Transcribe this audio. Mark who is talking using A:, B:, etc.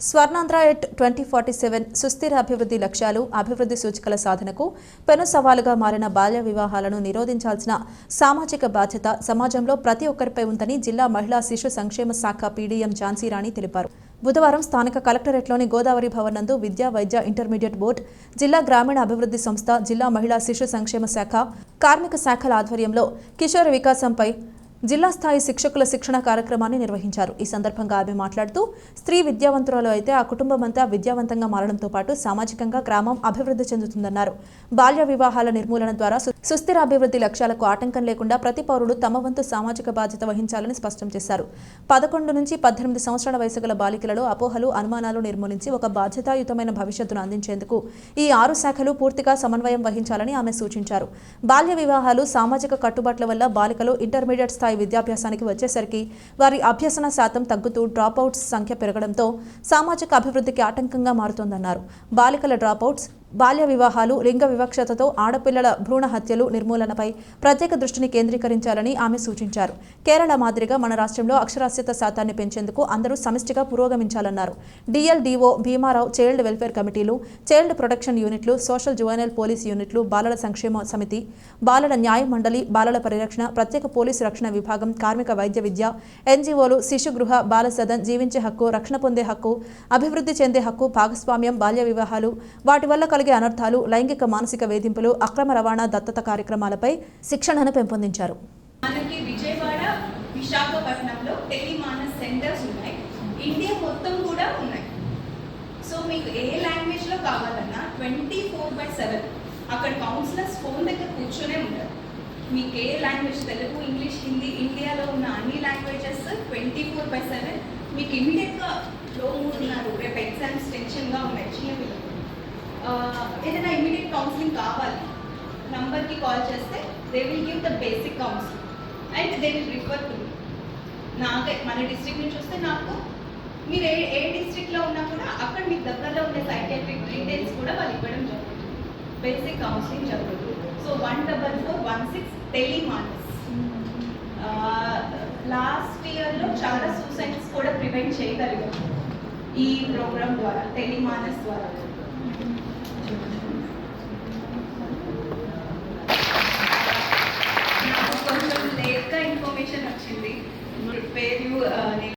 A: Swarnandhra at twenty forty seven సుస్థిర అభివృద్ధి లక్ష్యాలు అభివృద్ధి సూచికల సాధనకు పెను సవాలుగా మారిన బాల్య వివాహాలను నిరోధించాల్సిన సామాజిక బాధ్యత సమాజంలో ప్రతి ఒక్కరిపై ఉందని జిల్లా మహిళా శిశు సంక్షేమ శాఖ పీడీఎం ఝాన్సీరాణి తెలిపారు. బుధవారం స్థానిక కలెక్టరేట్లోని గోదావరి భవన్ నందు విద్యా వైద్య ఇంటర్మీడియట్ బోర్డు జిల్లా గ్రామీణ అభివృద్ధి సంస్థ జిల్లా మహిళా శిశు సంక్షేమ శాఖ కార్మిక శాఖల ఆధ్వర్యంలో కిషోర వికాసంపై జిల్లా స్థాయి శిక్షకుల శిక్షణ కార్యక్రమాన్ని నిర్వహించారు. ఈ సందర్భంగా ఆమె మాట్లాడుతూ స్త్రీ విద్యావంతురాలు అయితే ఆ కుటుంబం అంతా విద్యావంతంగా మారడంతో పాటు సామాజికంగా గ్రామం అభివృద్ధి చెందుతుందన్నారు. బాల్య వివాహాల నిర్మూలన ద్వారా సుస్థిర అభివృద్ధి లక్ష్యాలకు ఆటంకం లేకుండా ప్రతి పౌరుడు తమ వంతు సామాజిక బాధ్యత వహించాలని స్పష్టం చేశారు. పదకొండు నుంచి పద్దెనిమిది సంవత్సరాల వయసు గల బాలికలలో అపోహలు అనుమానాలు నిర్మూలించి ఒక బాధ్యతాయుతమైన భవిష్యత్తును అందించేందుకు ఈ ఆరు శాఖలు పూర్తిగా సమన్వయం వహించాలని ఆమె సూచించారు. బాల్య వివాహాలు సామాజిక కట్టుబాట్ల వల్ల బాలికలు ఇంటర్మీడియట్ స్థాయి విద్యాభ్యాసానికి వచ్చేసరికి వారి అభ్యసన శాతం తగ్గుతూ డ్రాపౌట్స్ సంఖ్య పెరగడంతో సామాజిక అభివృద్ధికి ఆటంకంగా మారుతోందన్నారు. బాలికల డ్రాపౌట్స్ బాల్య వివాహాలు లింగ వివక్షతతో ఆడపిల్లల భ్రూణ హత్యలు నిర్మూలనపై ప్రత్యేక దృష్టిని కేంద్రీకరించాలని ఆమె సూచించారు. కేరళ మాదిరిగా మన రాష్ట్రంలో అక్షరాస్యత శాతాన్ని పెంచేందుకు అందరూ సమిష్టిగా పురోగమించాలన్నారు. DLDO Bhimarao child welfare committees child protection యూనిట్లు సోషల్ జువైనల్ పోలీస్ యూనిట్లు బాలల సంక్షేమ సమితి బాలల న్యాయ మండలి బాలల పరిరక్షణ ప్రత్యేక పోలీసు రక్షణ విభాగం కార్మిక వైద్య విద్య ఎన్జీఓలు శిశుగృహ బాల సదన్ జీవించే హక్కు రక్షణ పొందే హక్కు అభివృద్ధి చెందే హక్కు భాగస్వామ్యం బాల్య వివాహాలు వాటి వల్ల కలిగే అనర్థాలు లైంగిక మానసిక వేధింపులు అక్రమ రవాణా దత్తత కార్యక్రమాలపై శిక్షణను పెంపొందించారు.
B: మనకి విజయవాడ విశాఖపట్నంలో టెలిమానస్ సెంటర్స్ ఉన్నాయి. ఇండియా మొత్తం కూడా ఉన్నాయి. సో మీకు ఏ లాంగ్వేజ్లో కావాలన్నా ట్వంటీ ఫోర్ బై సెవెన్ అక్కడ కౌన్సిలర్స్ ఫోన్ దగ్గర కూర్చొనే ఉంటారు. మీకు ఏ లాంగ్వేజ్ తెలుగు ఇంగ్లీష్ హిందీ ఇండియాలో ఉన్న అన్ని languages twenty four by seven మీకు ఇమీడియట్గా లో ఉన్నారు రేపు ఎగ్జామ్స్ టెన్షన్గా ఉన్నాయి. ఏదైనా ఇమీడియట్ కౌన్సిలింగ్ కావాలి. నంబర్కి కాల్ చేస్తే they will give the basic counselling and they will refer to నాకే మన డిస్ట్రిక్ట్ నుంచి వస్తే నాకు మీరు ఏ ఏ డిస్ట్రిక్ట్లో ఉన్నా కూడా అక్కడ మీకు దగ్గరలో ఉండే సైకాట్రిక్ డీటెయిల్స్ కూడా వాళ్ళు ఇవ్వడం జరుగుతుంది. బేసిక్ కౌన్సిలింగ్ జరుగుతుంది. So one double four one six Tele-MANAS last ఇయర్లో చాలా సూసైడ్స్ కూడా ప్రివెంట్ చేయగలిగాం ఈ ప్రోగ్రామ్ ద్వారా టెలిమానస్ ద్వారా.